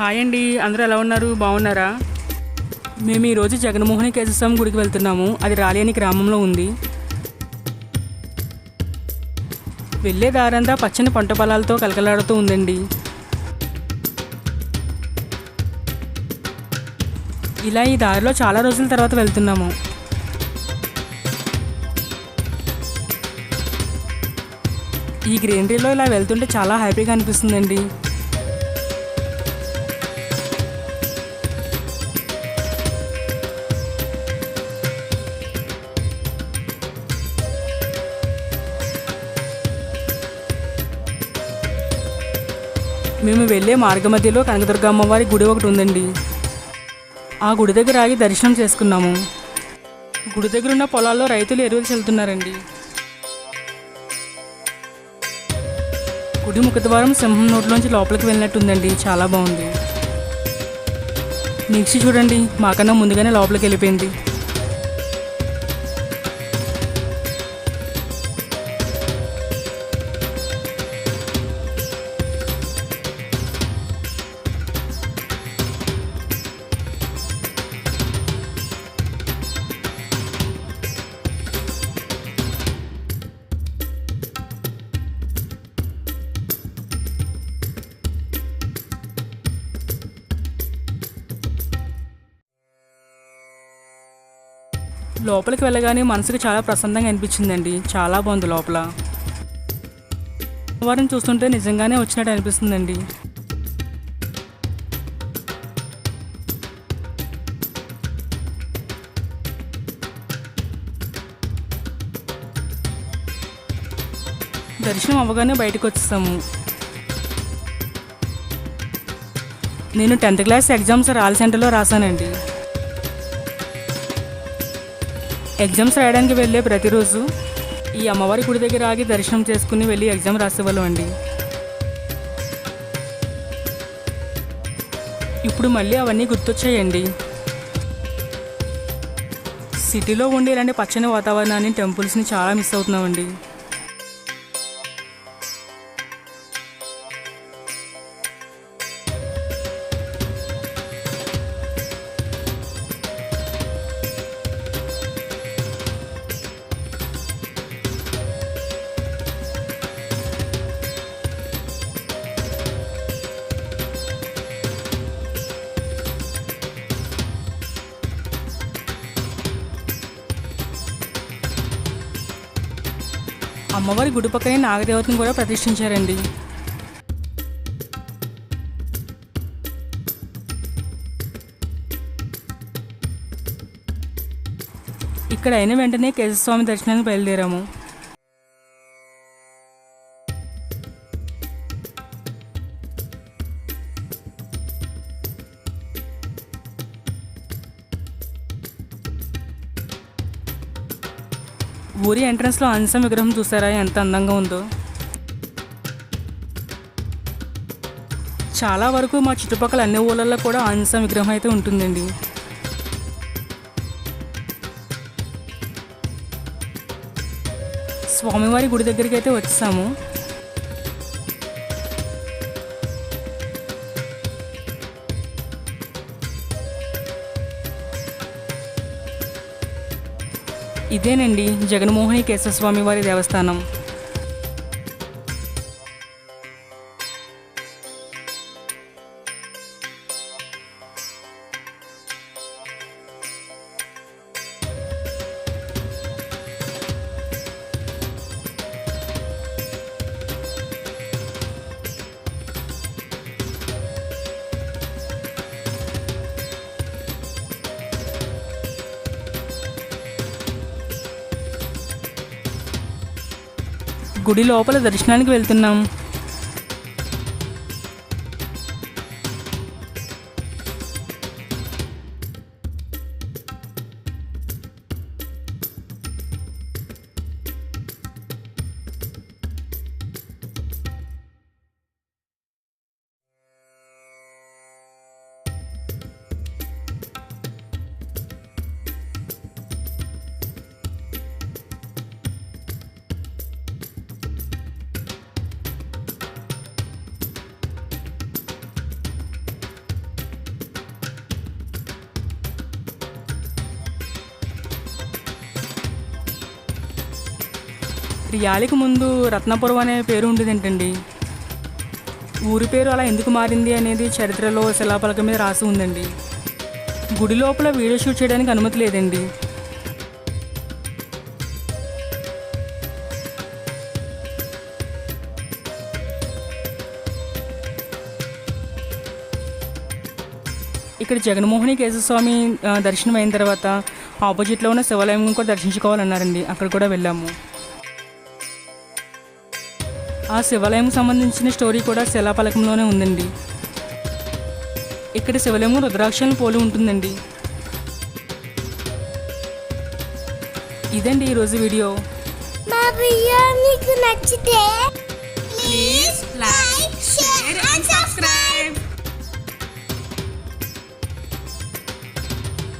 Hi అండి. అందరూ ఎలా ఉన్నారు? బాగున్నారా? మేము ఈరోజు జగన్మోహన్ కేశవస్వామి గుడికి వెళ్తున్నాము. అది రాలేని గ్రామంలో ఉంది. వెళ్ళే దారంతా పచ్చని పంట పొలాలతో కలకలాడుతూ ఉందండి. ఇలా ఈ దారిలో చాలా రోజుల తర్వాత వెళ్తున్నాము. ఈ గ్రీనరీలో ఇలా వెళ్తుంటే చాలా హ్యాపీగా అనిపిస్తుందండి. మేము వెళ్ళే మార్గమధ్యలో కనకదుర్గ అమ్మవారి గుడి ఒకటి ఉందండి. ఆ గుడి దగ్గర ఆగి దర్శనం చేసుకున్నాము. గుడి దగ్గర ఉన్న పొలాల్లో రైతులు ఎరువులు చల్లుతున్నారండి. గుడి ముఖద్వారం సింహం నోట్లోంచి లోపలికి వెళ్ళినట్టుందండి. చాలా బాగుంది. నెక్స్ట్ చూడండి మాకన్నా ముందుగానే లోపలికి వెళ్ళిపోయింది. లోపలికి వెళ్ళగానే మనసుకు చాలా ప్రశాంతంగా అనిపించిందండి. చాలా బాగుంది లోపల. వారిని చూస్తుంటే నిజంగానే వచ్చినట్టు అనిపిస్తుందండి. దర్శనం అవ్వగానే బయటకు వచ్చేసాము. నేను టెన్త్ క్లాస్ ఎగ్జామ్స్ రాల్ సెంటర్లో రాశానండి. ఎగ్జామ్స్ రాయడానికి వెళ్ళే ప్రతిరోజు ఈ అమ్మవారి గుడి దగ్గర ఆగి దర్శనం చేసుకుని వెళ్ళి ఎగ్జామ్ రాసేవాళ్ళం అండి. ఇప్పుడు మళ్ళీ అవన్నీ గుర్తొచ్చాయండి. సిటీలో ఉండే ఇలాంటి పచ్చని వాతావరణాన్ని టెంపుల్స్ని చాలా మిస్ అవుతున్నామండి. అమ్మవారి గుడి పక్కనే నాగదేవతను కూడా ప్రతిష్ఠించారండి. ఇక్కడ అయిన వెంటనే కేశస్వామి దర్శనానికి బయలుదేరాము. ఊరి ఎంట్రన్స్లో అంశం విగ్రహం చూసారా? ఎంత అందంగా ఉందో. చాలా వరకు మా చుట్టుపక్కల అన్ని ఊళ్ళల్లో కూడా అంశం విగ్రహం అయితే ఉంటుందండి. స్వామివారి గుడి దగ్గరికి అయితే వచ్చాము. ఇదేనండి జగన్మోహిని కేశవస్వామి వారి దేవస్థానం. గుడి లోపల దర్శనానికి వెళ్తున్నాం. రియాలికి ముందు రత్నపురం అనే పేరు ఉండేదేంటండి? ఊరి పేరు అలా ఎందుకు మారింది అనేది చరిత్రలో శిలాపలక మీద రాసి ఉందండి. గుడి లోపల వీడియో షూట్ చేయడానికి అనుమతి లేదండి. ఇక్కడ జగన్మోహని కేశవస్వామి దర్శనం అయిన తర్వాత ఆపోజిట్లో ఉన్న శివాలయం కూడా దర్శించుకోవాలన్నారండి. అక్కడ కూడా వెళ్ళాము. ఆ శివాలయం సంబంధించిన స్టోరీ కూడా శిలాపలకంలోనే ఉందండి. ఇక్కడ శివలింగం రుద్రాక్షలను పోలి ఉంటుందండి. ఇదండి ఈరోజు వీడియో. వీడియో నచ్చితే please like share and subscribe.